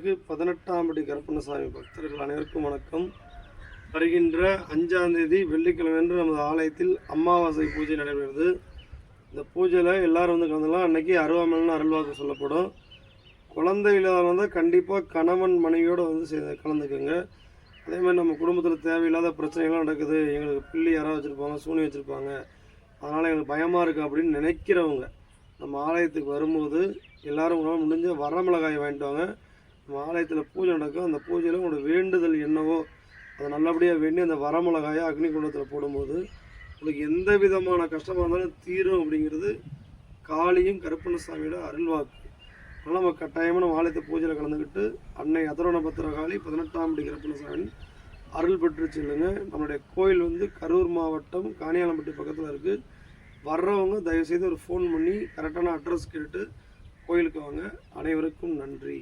அருள்மிகு பதினெட்டாம் படி கருப்பண்ணசாமி பக்தர்கள் அனைவருக்கும் வணக்கம். வருகின்ற அஞ்சாம் தேதி வெள்ளிக்கிழமையன்று நமது ஆலயத்தில் அமாவாசை பூஜை நடைபெறுது இந்த பூஜையில் எல்லாரும் வந்து கலந்துக்கலாம். அன்னைக்கு அருவாமல்னு அருள்வாக்கு சொல்லப்படும். குழந்தை இல்லாதவங்க கண்டிப்பாக கணவன் மனைவியோடு வந்து கலந்துக்குங்க. அதே மாதிரி நம்ம குடும்பத்தில் தேவையில்லாத பிரச்சனைகள்லாம் நடக்குது. எங்களுக்கு பிள்ளை யாராவது வச்சுருப்பாங்க சூனி வச்சுருப்பாங்க. அதனால் எங்களுக்கு பயமாக இருக்குது அப்படின்னு நினைக்கிறவங்க நம்ம ஆலயத்துக்கு வரும்போது எல்லோரும் உங்களால் முடிஞ்ச வரமிளகாய் வாங்கிட்டு வாங்க. ஆலயத்தில் பூஜை நடக்கும். அந்த பூஜையில் உங்களோட வேண்டுதல் என்னவோ அதை நல்லபடியாக வேண்டி அந்த வரமிளகாயை அக்னி குண்டத்தில் போடும்போது உங்களுக்கு எந்த விதமான கஷ்டமாக இருந்தாலும் தீரும் அப்படிங்கிறது காளியும் கருப்பண்ணசாமியோட அருள்வாக்கு. அதனால் நம்ம கட்டாயமாக நம்ம ஆலயத்தை பூஜையில் கலந்துக்கிட்டு அன்னை அதரோண பத்திர காளி பதினெட்டாம் படி கருப்பண்ணசாமி அருள் பெற்று செல்லுங்க. நம்மளுடைய கோயில் வந்து கரூர் மாவட்டம் காணியாலம்பட்டி பக்கத்தில் இருக்குது வர்றவங்க தயவுசெய்து ஒரு ஃபோன் பண்ணி கரெக்டான அட்ரஸ் கேட்டு கோயிலுக்கு வாங்க. அனைவருக்கும் நன்றி.